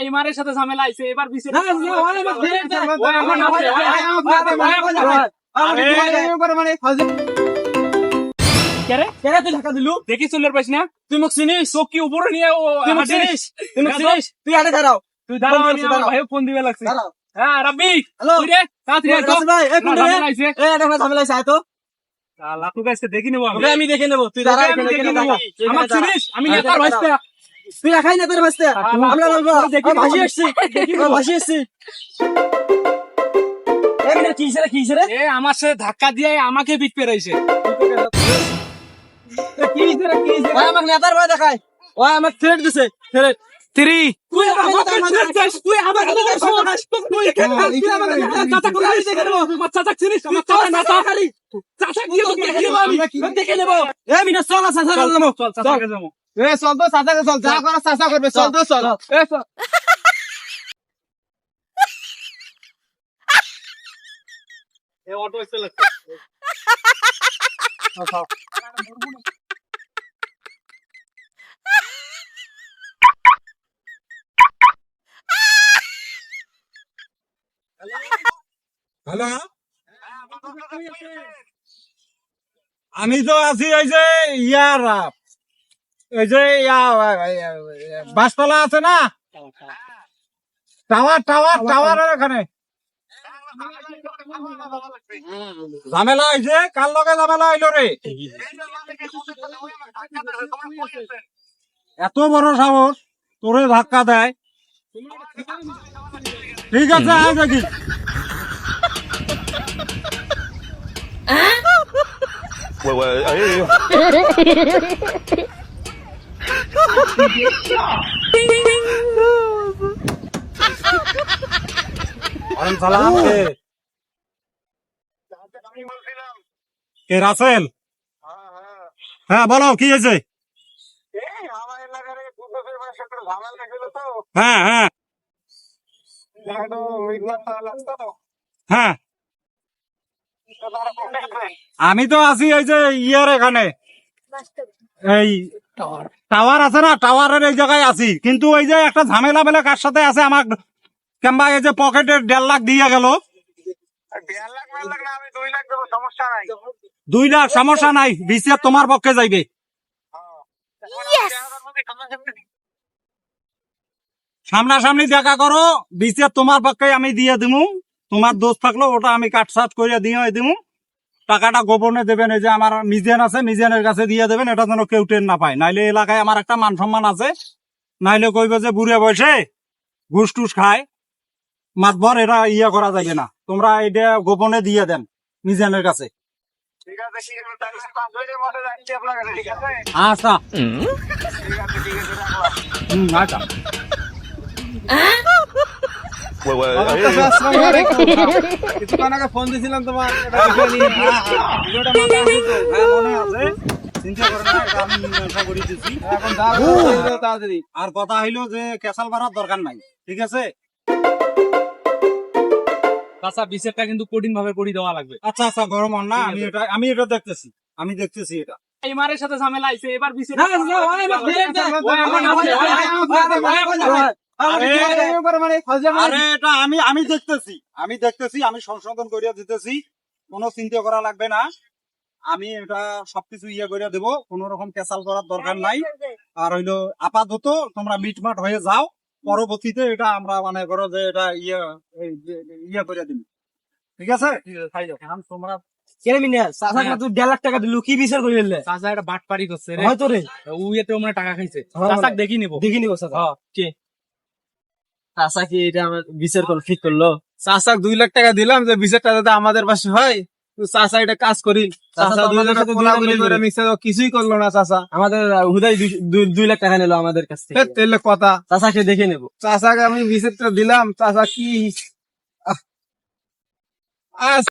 ইমারের সাথে ঝামেলা আইছে এবার বিচার? দেখি চুলের পাইছ না তুই মোক চিনিস? চোখ কি উপরে নিয়ে তুই মোক? চিনিস? তুই মোক হ্যাঁ, চিনিস? তুই আগে দাঁড়াও। তুই দাঁড়াও ফোন দিবে লাগছে। হ্যাঁ রাব্বি হ্যালো। তাড়াতাড়ি ভাই, ঝামেলা আইছে। এই, এটা ঝামেলা হয়েছে, আয় তো। আমি। দেখে নেব। তুই দাঁড়া, আমি এখানে, নেব। আমার চিনিস? আমি হ্যাঁ, নেতার। তুই রাখাই না তোর বাঁচতে আমরা বলব দেখি ভাসি আমি ভাসি এ আমার সাথে ধাক্কা দিয়ে আমাকে বিট পেরাইছে। আমাকে নেতার ভয় দেখায়। ওই আমাকে থ্রেট দিছে। থ্রেট থ্রি তুই আমার আমার দেখে নেব? চল, চল এ চল তো চাচাকে চল যা করার চাচা করবে চল তো চল। এ চল। এ অটো এসে লাগছে। হ্যালো? আমি তো আছি এই যে ইয়ার। এই যে বাসতলা আছে না? টাওয়ার টাওয়ার টাওয়ারের এখানে ঝামেলা হয়েছে কার লগে ঝামেলা হইল রে? এত বড় সাহস তোরে ধাক্কা দেয়। ঠিক আছে আয় দেখি। 喂喂，কে রাসেল? হ্যাঁ বলো, কি হয়েছে? হ্যাঁ হ্যাঁ। হ্যাঁ। আমি তো আছি এই যে ইয়ার এখানে। এই টাওয়ার আছে না টাওয়ারের এই জায়গায় আছি। কিন্তু ওই যে একটা ঝামেলা বেলা কার সাথে আছে আমার কিংবা এই যে পকেটে দেড় লাখ দিয়ে গেল। দুই লাখ সমস্যা নাই। বিসিএস তোমার পক্ষে যাইবে। সামনাসামনি দেখা করো বিসিএস তোমার পক্ষে আমি দিয়ে দিমু। তোমার দোষ থাকল ওটা আমি কাটসাট করে দিয়ে দিমু। টাকাটা গোপনে দেবেন এই যে আমার মিজিয়ান আছে মিজিয়ানের কাছে দিয়ে দেবেন এটা যেন কেউ টেন না পায়। নাইলে এলাকায় আমার একটা মান সম্মান আছে। নাইলে কইবে যে বুড়ে বয়সে ঘুষ টুস খায় মাতবর এটা ইয়া করা যাবে না। তোমরা এটা গোপনে দিয়ে দেন মিজানের কাছে। আচ্ছা। আচ্ছা। কিছুক্ষণ আগে ফোন তোমার? হ্যাঁ, মনে। আর কথা হইল যে ক্যাসাল বাড়ার দরকার নাই ঠিক আছে বিচারটা কিন্তু কঠিন ভাবে করে দেওয়া লাগবে আচ্ছা আচ্ছা গরম না আমি এটা আমি এটা দেখতেছি আমি দেখতেছি এটা ইমারের সাথে ঝামেলা আইছে এবার বিচার না না ওই আমাকে থ্রেট দে ওই আমার নামে, ওই আমার- আরে এটা আমি আমি দেখতেছি আমি দেখতেছি আমি সংশোধন করিয়া দিতেছি কোনো চিন্তা করা লাগবে না। আমি এটা সবকিছু ইয়ে করিয়া দেবো কোন রকম ক্যাসাল করার দরকার নাই। আর হইল আপাতত তোমরা মিটমাট হয়ে যাও পরবর্তীতে এটা আমরা মানে করো যে এটা ইয়ে ইয়ে করিয়া দিবি। ঠিক আছে? এখন তোমরা মিনা লাখ টাকা দিলু কি বিচার করে চাচা এটা বাটপারি করছে রে। হয়তো রে। উইয়েতে মানে টাকা খাইছে। হ্যাঁ, চাচাক দেখি নিবো। দেখি নিবো চাচা। হ্যাঁ। চাচা কি এটা আমার বিচার করে ঠিক করল। দুই লাখ টাকা দিলাম যে বিচারটা যাতে আমাদের পাশে হয় চাষা এটা কাজ করি। চাচা দুই লাখ মিক্সার কিছুই করল না চাষা আমাদের হুদাই দুই- লাখ টাকা নিলো আমাদের কাছ থেকে। তাহলে কথা। চাচাকে দেখে নেব। চাষাকে আমি বিচারটা দিলাম চাষা কি আজ